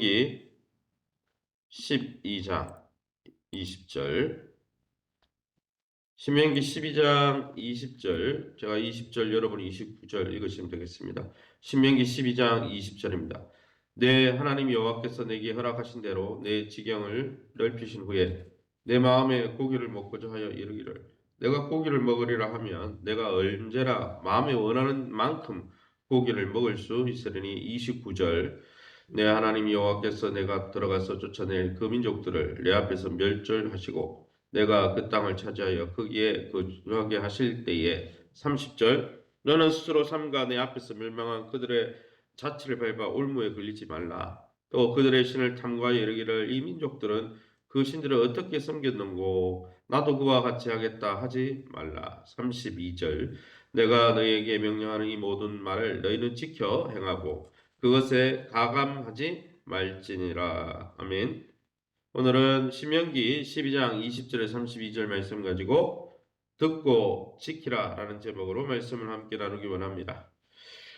신명기 12장 20절 신명기 12장 20절 제가 20절 여러분이 29절 읽으시면 되겠습니다. 신명기 12장 20절입니다. 내 하나님 여호와께서 내게 허락하신 대로 내 지경을 넓히신 후에 내 마음에 고기를 먹고자 하여 이르기를 내가 고기를 먹으리라 하면 내가 언제나 마음에 원하는 만큼 고기를 먹을 수 있으리니 29절 내 하나님 여호와께서 내가 들어가서 쫓아낼 그 민족들을 내 앞에서 멸절하시고 내가 그 땅을 차지하여 거기에 거주하게 하실 때에 30절 너는 스스로 삼가 내 앞에서 멸망한 그들의 자취를 밟아 올무에 걸리지 말라. 또 그들의 신을 탐구하여 이르기를 이 민족들은 그 신들을 어떻게 섬겼는고? 나도 그와 같이 하겠다 하지 말라. 32절 내가 너희에게 명령하는 이 모든 말을 너희는 지켜 행하고 그것에 가감하지 말지니라. 아멘. 오늘은 신명기 12장 20절에 32절 말씀 가지고 듣고 지키라 라는 제목으로 말씀을 함께 나누기 원합니다.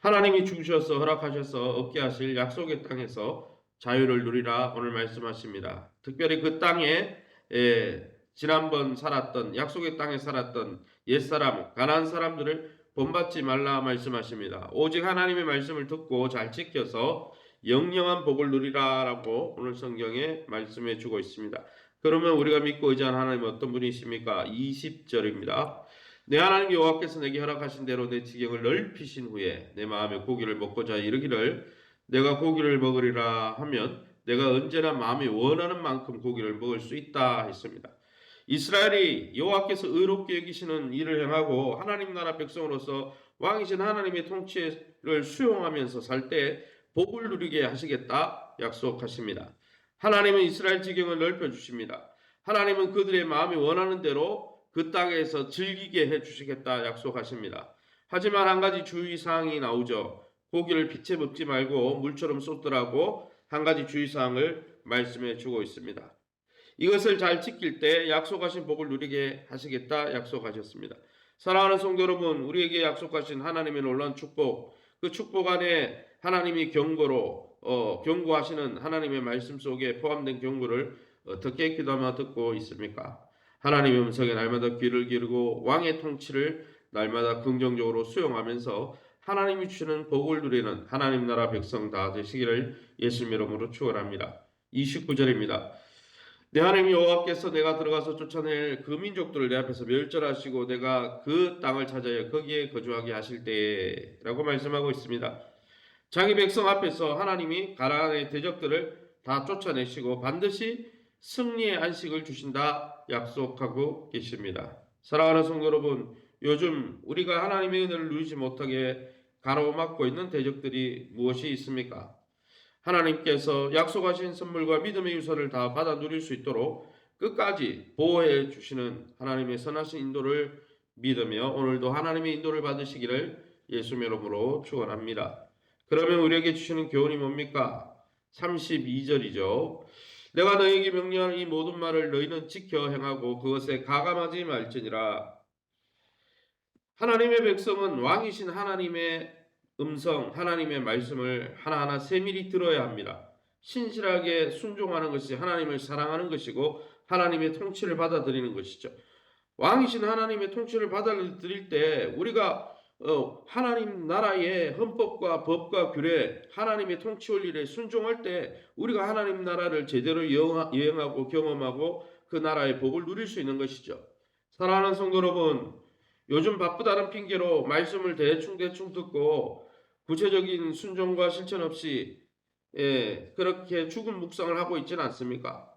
하나님이 주셔서 허락하셔서 얻게 하실 약속의 땅에서 자유를 누리라 오늘 말씀하십니다. 특별히 그 땅에 에, 지난번 살았던 약속의 땅에 살았던 옛사람 가난한 사람들을 본받지 말라 말씀하십니다. 오직 하나님의 말씀을 듣고 잘 지켜서 영영한 복을 누리라라고 오늘 성경에 말씀해 주고 있습니다. 그러면 우리가 믿고 의지하는 하나님 어떤 분이십니까? 20절입니다. 내 하나님 여호와께서 내게 허락하신 대로 내 지경을 넓히신 후에 내 마음에 고기를 먹고자 이르기를 내가 고기를 먹으리라 하면 내가 언제나 마음이 원하는 만큼 고기를 먹을 수 있다 했습니다. 이스라엘이 여호와께서 의롭게 여기시는 일을 행하고 하나님 나라 백성으로서 왕이신 하나님의 통치를 수용하면서 살 때 복을 누리게 하시겠다 약속하십니다. 하나님은 이스라엘 지경을 넓혀 주십니다. 하나님은 그들의 마음이 원하는 대로 그 땅에서 즐기게 해 주시겠다 약속하십니다. 하지만 한 가지 주의 사항이 나오죠. 고기를 빛에 먹지 말고 물처럼 쏟더라고 한 가지 주의 사항을 말씀해 주고 있습니다. 이것을 잘 지킬 때 약속하신 복을 누리게 하시겠다 약속하셨습니다. 사랑하는 성도 여러분, 우리에게 약속하신 하나님의 놀라운 축복, 그 축복 안에 하나님이 경고로 어, 경고하시는 하나님의 말씀 속에 포함된 경고를 어떻게 기도하며 듣고 있습니까? 하나님의 음성에 날마다 귀를 기르고 왕의 통치를 날마다 긍정적으로 수용하면서 하나님이 주시는 복을 누리는 하나님 나라 백성 다 되시기를 예수님 이름으로 축원합니다. 29절입니다. 내 하나님 여호와께서 내가 들어가서 쫓아낼 그 민족들을 내 앞에서 멸절하시고 내가 그 땅을 찾아야 거기에 거주하게 하실 때라고 말씀하고 있습니다. 자기 백성 앞에서 하나님이 가나안의 대적들을 다 쫓아내시고 반드시 승리의 안식을 주신다 약속하고 계십니다. 사랑하는 성도 여러분, 요즘 우리가 하나님의 은혜를 누리지 못하게 가로막고 있는 대적들이 무엇이 있습니까? 하나님께서 약속하신 선물과 믿음의 유서를 다 받아 누릴 수 있도록 끝까지 보호해 주시는 하나님의 선하신 인도를 믿으며 오늘도 하나님의 인도를 받으시기를 예수 이름으로 축원합니다. 그러면 우리에게 주시는 교훈이 뭡니까? 32절이죠. 내가 너에게 명령하는 이 모든 말을 너희는 지켜 행하고 그것에 가감하지 말지니라. 하나님의 백성은 왕이신 하나님의 음성, 하나님의 말씀을 하나하나 세밀히 들어야 합니다. 신실하게 순종하는 것이 하나님을 사랑하는 것이고 하나님의 통치를 받아들이는 것이죠. 왕이신 하나님의 통치를 받아들일 때 우리가 어, 하나님 나라의 헌법과 법과 규례, 하나님의 통치 원리에 순종할 때 우리가 하나님 나라를 제대로 여행하고 경험하고 그 나라의 복을 누릴 수 있는 것이죠. 사랑하는 성도 여러분, 요즘 바쁘다는 핑계로 말씀을 대충대충 듣고 구체적인 순종과 실천 없이 예, 그렇게 죽은 묵상을 하고 있지는 않습니까?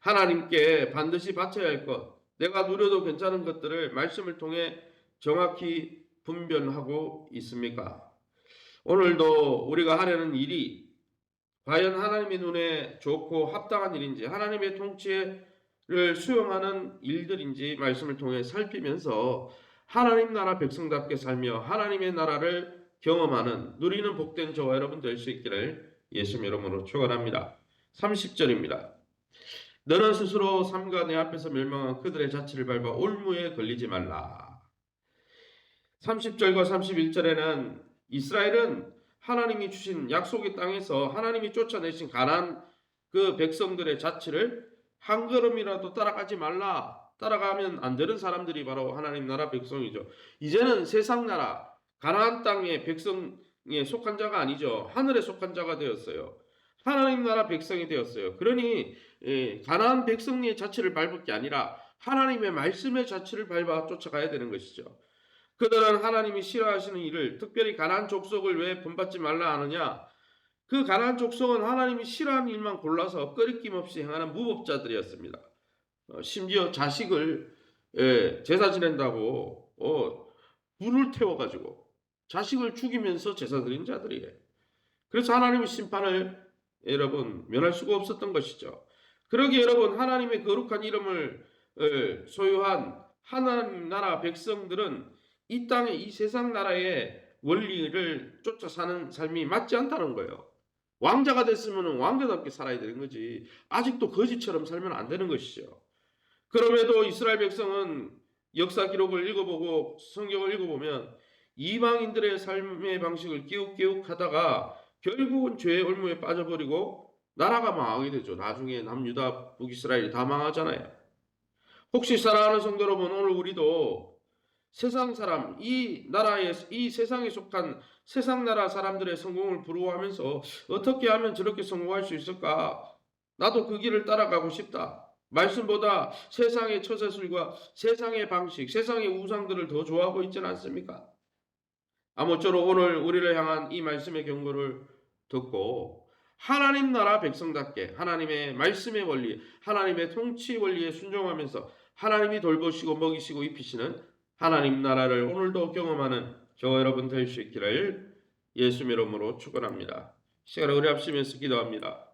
하나님께 반드시 바쳐야 할 것, 내가 누려도 괜찮은 것들을 말씀을 통해 정확히 분별하고 있습니까? 오늘도 우리가 하려는 일이 과연 하나님의 눈에 좋고 합당한 일인지, 하나님의 통치를 수용하는 일들인지 말씀을 통해 살피면서 하나님 나라 백성답게 살며 하나님의 나라를 경험하는 누리는 복된 저와 여러분 될 수 있기를 예수 이름으로 축원합니다. 30절입니다. 너는 스스로 삼가 내 앞에서 멸망한 그들의 자취를 밟아 올무에 걸리지 말라. 30절과 31절에는 이스라엘은 하나님이 주신 약속의 땅에서 하나님이 쫓아내신 가난 그 백성들의 자취를 한 걸음이라도 따라가지 말라. 따라가면 안 되는 사람들이 바로 하나님 나라 백성이죠. 이제는 세상 나라 가나안 땅의 백성에 속한 자가 아니죠. 하늘에 속한 자가 되었어요. 하나님 나라 백성이 되었어요. 그러니 예, 가나안 백성의 자취를 밟을 게 아니라 하나님의 말씀의 자취를 밟아 쫓아가야 되는 것이죠. 그들은 하나님이 싫어하시는 일을 특별히 가나안 족속을 왜 본받지 말라 하느냐? 그 가나안 족속은 하나님이 싫어하는 일만 골라서 꺼리낌 없이 행하는 무법자들이었습니다. 어, 심지어 자식을 예, 제사 지낸다고 어, 불을 태워가지고 자식을 죽이면서 제사 드린 자들이에요. 그래서 하나님의 심판을 여러분 면할 수가 없었던 것이죠. 그러기 여러분 하나님의 거룩한 이름을 어, 소유한 하나님 나라 백성들은 이 땅의 이 세상 나라의 원리를 쫓아 사는 삶이 맞지 않다는 거예요. 왕자가 됐으면 왕자답게 살아야 되는 거지. 아직도 거지처럼 살면 안 되는 것이죠. 그럼에도 이스라엘 백성은 역사 기록을 읽어보고 성경을 읽어보면 이방인들의 삶의 방식을 끼욱끼욱 하다가 결국은 죄의 올무에 빠져버리고 나라가 망하게 되죠. 나중에 남유다 북이스라엘이 다 망하잖아요. 혹시 사랑하는 성도 여러분 오늘 우리도 세상 사람 이 나라에 이 세상에 속한 세상 나라 사람들의 성공을 부러워하면서 어떻게 하면 저렇게 성공할 수 있을까? 나도 그 길을 따라가고 싶다. 말씀보다 세상의 처세술과 세상의 방식, 세상의 우상들을 더 좋아하고 있지는 않습니까? 아무쪼록 오늘 우리를 향한 이 말씀의 경고를 듣고 하나님 나라 백성답게 하나님의 말씀의 원리, 하나님의 통치 원리에 순종하면서 하나님이 돌보시고 먹이시고 입히시는 하나님 나라를 오늘도 경험하는 저와 여러분 될 수 있기를 예수 이름으로 축원합니다. 시간을 우리 합심해서 기도합니다.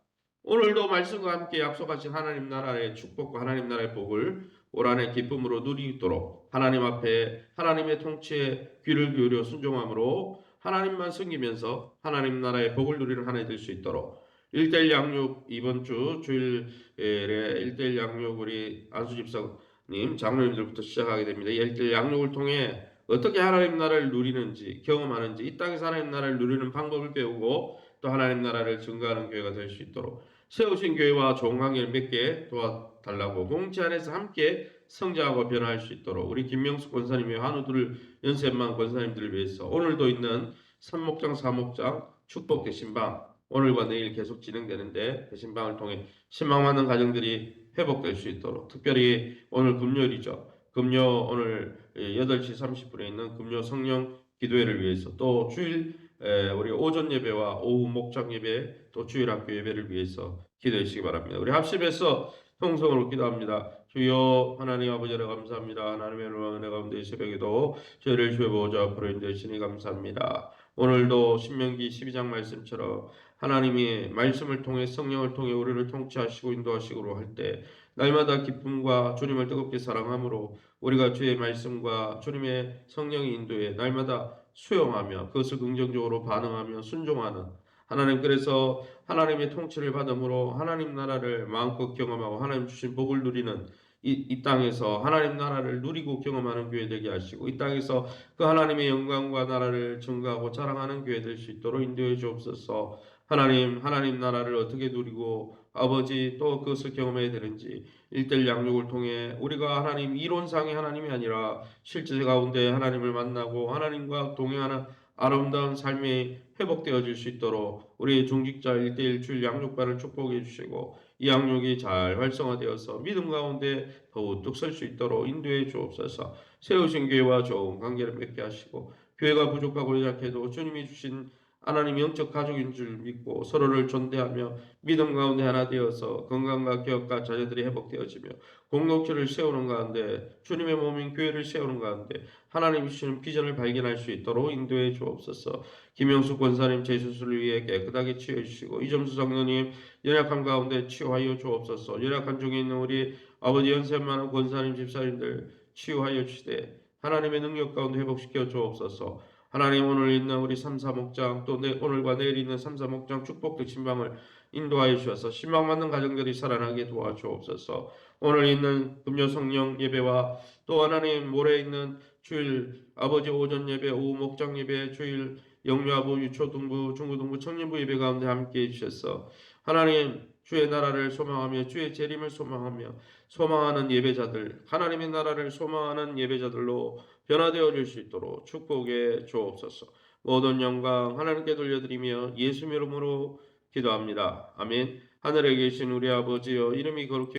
오늘도 말씀과 함께 약속하신 하나님 나라의 축복과 하나님 나라의 복을 올 한해 기쁨으로 누리도록 하나님 앞에 하나님의 통치에 귀를 기울여 순종함으로 하나님만 섬기면서 하나님 나라의 복을 누리는 한 해 될 수 있도록 1대1 양육 이번 주 주일에 1대1 양육 우리 안수 집사님 장로님들부터 시작하게 됩니다. 1대1 양육을 통해 어떻게 하나님 나라를 누리는지 경험하는지 이 땅에서 하나님 나라를 누리는 방법을 배우고 또 하나님 나라를 증거하는 교회가 될 수 있도록 세우신 교회와 관계를 맺게 도와달라고 공지 안에서 함께 성장하고 변화할 수 있도록 우리 김명숙 권사님의 한우들 연세만 권사님들을 위해서 오늘도 있는 삼목장 사목장 축복 대신방 오늘과 내일 계속 진행되는데 대신방을 통해 신망받는 가정들이 회복될 수 있도록 특별히 오늘 금요일이죠. 금요 오늘 8시 30분에 있는 금요 성령 기도회를 위해서 또 주일 에, 우리 오전 예배와 오후 목장 예배 또 주일 학교 예배를 위해서 기도해 주시기 바랍니다. 우리 합심해서 통성으로 기도합니다. 주여 하나님 아버지를 감사합니다. 하나님의 은혜 가운데 이 새벽에도 저희를 주의 보호자 앞으로 인도하시니 감사합니다. 오늘도 신명기 12장 말씀처럼 하나님이 말씀을 통해 성령을 통해 우리를 통치하시고 인도하시고 할때 날마다 기쁨과 주님을 뜨겁게 사랑함으로 우리가 주의 말씀과 주님의 성령의 인도에 날마다 수용하며 그것을 긍정적으로 반응하며 순종하는 하나님 그래서 하나님의 통치를 받음으로 하나님 나라를 마음껏 경험하고 하나님 주신 복을 누리는 이, 이 땅에서 하나님 나라를 누리고 경험하는 교회 되게 하시고 이 땅에서 그 하나님의 영광과 나라를 증거하고 자랑하는 교회 될 수 있도록 인도해 주옵소서. 하나님, 하나님 나라를 어떻게 누리고 아버지 또 그것을 경험해야 되는지 일대일 양육을 통해 우리가 하나님 이론상의 하나님이 아니라 실제 가운데 하나님을 만나고 하나님과 동행하는 아름다운 삶이 회복되어질 수 있도록 우리 중직자 일대일 주일 양육반을 축복해 주시고 이 양육이 잘 활성화되어서 믿음 가운데 더욱 설수 있도록 인도해 주옵소서. 세우신 교회와 좋은 관계를 맺게 하시고 교회가 부족하고 약해도 주님이 주신 하나님 영적 가족인 줄 믿고 서로를 존대하며 믿음 가운데 하나 되어서 건강과 기업과 자녀들이 회복되어지며 공동체를 세우는 가운데 주님의 몸인 교회를 세우는 가운데 하나님 주시는 비전을 발견할 수 있도록 인도해 주옵소서. 김영수 권사님 재수술을 위해 깨끗하게 치유해 주시고 이점수 장로님 연약한 가운데 치유하여 주옵소서. 연약한 중에 있는 우리 아버지 연세만한 권사님 집사님들 치유하여 주시되 하나님의 능력 가운데 회복시켜 주옵소서. 하나님 오늘 있는 우리 삼사목장 또 내, 오늘과 내일 있는 삼사목장 축복의 신방을 인도하여 주셔서 신방받는 가정들이 살아나게 도와주옵소서. 오늘 있는 금요 성령 예배와 또 하나님 모레 있는 주일 아버지 오전 예배 오후 목장 예배 주일 영유아부, 유초등부, 중고등부, 청년부 예배 가운데 함께해 주셔서 하나님 주의 나라를 소망하며 주의 재림을 소망하며 소망하는 예배자들 하나님의 나라를 소망하는 예배자들로 변화되어 줄수 있도록 축복해 주옵소서. 모든 영광 하나님께 돌려드리며 예수 이름으로 기도합니다. 아멘. 하늘에 계신 우리 아버지여 이름이 거룩히